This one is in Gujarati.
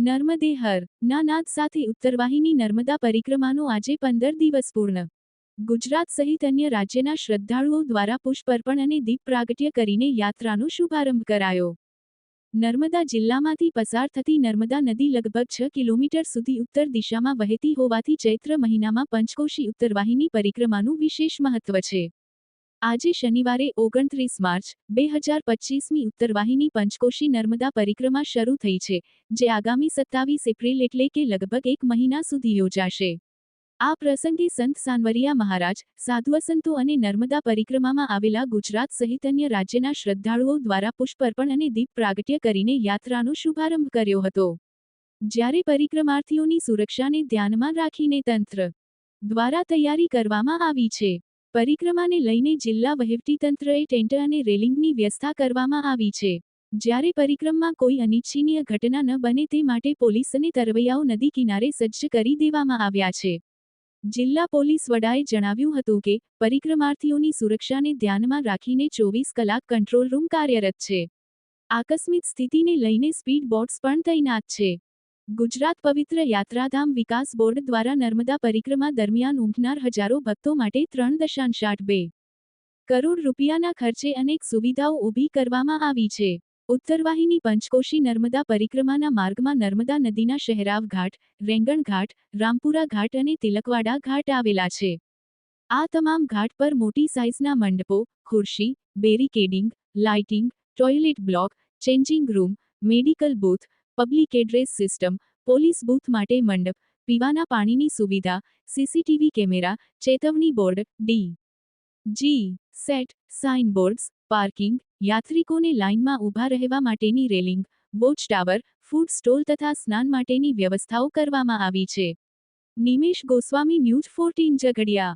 નર્મદે હર ના નાદ સાથે ઉત્તરવાહિની નર્મદા પરિક્રમાનો આજે પંદર દિવસ પૂર્ણ. ગુજરાત સહિત અન્ય રાજ્યના શ્રદ્ધાળુઓ દ્વારા પુષ્પ અર્પણ અને દીપ પ્રાગટ્ય કરીને યાત્રાનો શુભારંભ કરાયો. નર્મદા જિલ્લામાંથી પસાર થતી નર્મદા નદી લગભગ છ કિલોમીટર સુધી ઉત્તર દિશામાં વહેતી હોવાથી ચૈત્ર મહિનામાં પંચકોશી ઉત્તરવાહિની પરિક્રમાનું વિશેષ મહત્વ છે. આજે શનિવારે ઓગણત્રીસ માર્ચ, બે હજાર પચીસમી ઉત્તરવાહિની પંચકોશી નર્મદા પરિક્રમા શરૂ થઈ છે, જે આગામી સત્તાવીસ એપ્રિલ એટલે કે લગભગ એક મહિના સુધી યોજાશે. આ પ્રસંગે સંત સાનવરિયા મહારાજ સાધુઅસંતો અને નર્મદા પરિક્રમામાં આવેલા ગુજરાત સહિત અન્ય રાજ્યના શ્રદ્ધાળુઓ દ્વારા પુષ્પર્પણ અને દીપ પ્રાગટ્ય કરીને યાત્રાનો શુભારંભ કર્યો હતો. જ્યારે પરિક્રમાર્થીઓની સુરક્ષાને ધ્યાનમાં રાખીને તંત્ર દ્વારા તૈયારી કરવામાં આવી છે. પરિક્રમાને લઈને જિલ્લા વહીવટીતંત્રએ ટેન્ટ અને રેલિંગની વ્યવસ્થા કરવામાં આવી છે. જ્યારે પરિક્રમમાં કોઈ અનિચ્છનીય ઘટના ન બને તે માટે પોલીસ અને તરવૈયાઓ નદી કિનારે સજ્જ કરી દેવામાં આવ્યા છે. જિલ્લા પોલીસ વડાએ જણાવ્યું હતું કે, પરિક્રમાર્થીઓની સુરક્ષાને ધ્યાનમાં રાખીને ચોવીસ કલાક કંટ્રોલ રૂમ કાર્યરત છે. આકસ્મિક સ્થિતિને લઈને સ્પીડ બોટ્સ પણ તૈનાત છે. ગુજરાત પવિત્ર યાત્રાધામ વિકાસ બોર્ડ દ્વારા નર્મદા પરિક્રમા દરમિયાન ઉમટનાર હજારો ભક્તો માટે ત્રણ દશાંશ આઠ બે કરોડ રૂપિયાના ખર્ચે અનેક સુવિધાઓ ઊભી કરવામાં આવી છે. ઉત્તરવાહિની પંચકોશી નર્મદા પરિક્રમાના માર્ગમાં નર્મદા નદીના શહેરાવ ઘાટ, રેંગણ ઘાટ, રામપુરા ઘાટ અને તિલકવાડા ઘાટ આવેલા છે. આ તમામ ઘાટ પર મોટી સાઇઝના મંડપો, ખુરશી, barricading, lighting, toilet block, changing room, medical booth public address system, police booth માટે મંડપ, પીવાના પાણીની સુવિધા, સીસીટીવી કેમેરા, ચેતવણી board D G set signboards parking યાત્રિકોને લાઇનમાં ઊભા રહેવા માટેની railing watch tower food stall તથા સ્નાન માટેની વ્યવસ્થાઓ કરવામાં આવી છે. Nimesh Goswami news fourteen Jhagadia.